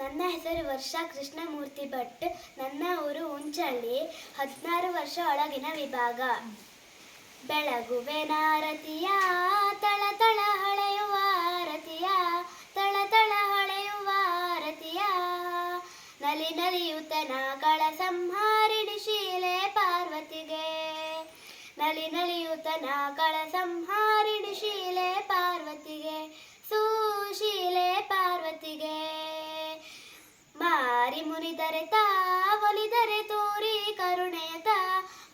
ನನ್ನ ಹೆಸರು ವರ್ಷ ಕೃಷ್ಣಮೂರ್ತಿ ಭಟ್. ನನ್ನ ಊರು ಉಂಚಳ್ಳಿ ಹದಿನಾರು ವರ್ಷ ಒಳಗಿನ ವಿಭಾಗ. ಬೆಳಗುವೆನಾರತಿಯ ತಳ ತಳ ಹೊಳೆಯುವ ಆರತಿಯ, ತಳ ತಳ ಹೊಳೆಯುವ ಆರತಿಯ. ನಲಿ ನಲಿಯುತ ಕಳ ಸಂಹಾರಿಣಿ ಶೀಲೆ ಪಾರ್ವತಿಗೆ. ನಲಿ ನಲಿಯುತನ ಕಳ ಮಾರಿ ಮುನಿದರೆ ತಾ ಒಲಿದರೆ ತೋರಿ ಕರುಣೆಯತ,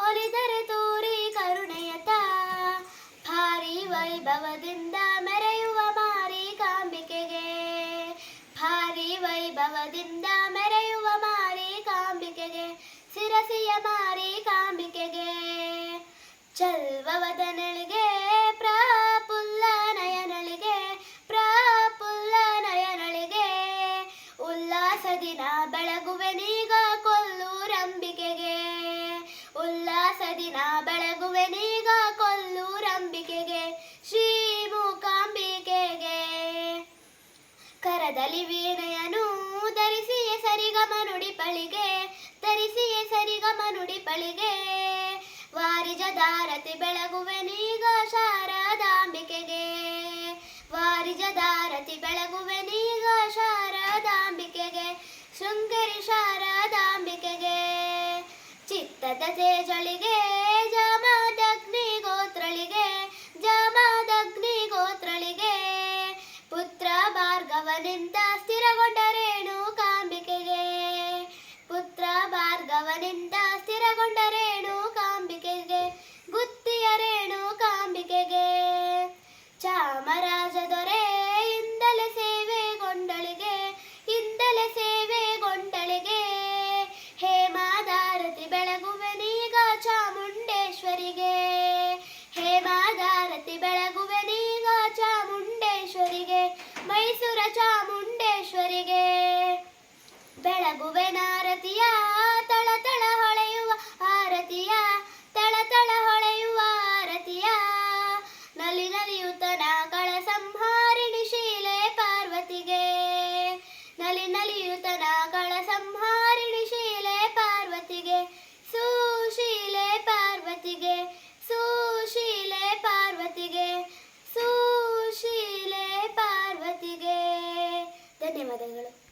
ಒಲಿದರೆ ತೋರಿ ಕರುಣೆಯತ. ಭಾರಿ ವೈಭವದಿಂದ ಮೆರೆಯುವ ಮಾರಿ ಕಾಂಬಿಕೆಗೆ, ಭಾರಿ ವೈಭವದಿಂದ ಮೆರೆಯುವ ಮಾರಿ ಕಾಂಬಿಕೆಗೆ ಸಿರಸಿಯ ಮಾರಿ ಕಾಂಬಿಕೆಗೆ. ಚಲ್ವವದನಳಿಗೆ ಪ್ರಾಪುಲ್ಲ ನಯನಳಿಗೆ ಪ್ರಾಪುಲ್ಲ ನಯನಳಿಗೆ. ಉಲ್ಲಾಸದಿನ ಬೆಳಗುವೆನೀಗ ಕೊಲ್ಲೂರಂಬಿಕೆಗೆ ಉಲ್ಲಾಸದಿನ ಬೆಳಗುವೆನೀಗ ಕೊಲ್ಲೂರಂಬಿಕೆಗೆ ಶ್ರೀ ಮೂಕಾಂಬಿಕೆಗೆ ಕರದಲ್ಲಿ ವೀಣೆಯನು ಧರಿಸಿಯೇ ಸರಿಗಮ ನುಡಿಪಳಿಗೆ ಧರಿಸಿಯೇ ಸರಿಗಮ ನುಡಿಪಳಿಗೆ ವಾರಿಜದಾರತಿ ಬೆಳಗುವೆನೀಗ ಶೃಂಗೇರಿ ಶಾರದಾಂಬಿಕೆಗೆ ಚಿತ್ತದ ತೇಜಳಿಗೆ ಜಮದಗ್ನಿ ಗೋತ್ರಳಿಗೆ ಜಮದಗ್ನಿ ಗೋತ್ರಳಿಗೆ ಪುತ್ರ ಭಾರ್ಗವನಿಂದ ಸ್ಥಿರಗೊಂಡರೇಣು ಕಾಂಬಿಕೆಗೆ ಪುತ್ರ ಭಾರ್ಗವನಿಂದ ಸ್ಥಿರಗೊಂಡರೇಣು ಕಾಂಬಿಕೆಗೆ ಹೇಮಾದಾರತಿ ಬೆಳಗುವೆನೀಗ ಚಾಮುಂಡೇಶ್ವರಿಗೆ, ಮೈಸೂರ ಚಾಮುಂಡೇಶ್ವರಿಗೆ. ಬೆಳಗುವೆನಾರತಿಯ ತಳ ತಳ ಹೊಳೆಯುವ ಆರತಿಯ ತಳ ತಳ ಹೊಳೆಯುವ ಆರತಿಯ. ನಲಿ ನಲಿಯುತನ ಕಳ ಸಂಹಾರಿಣಿ de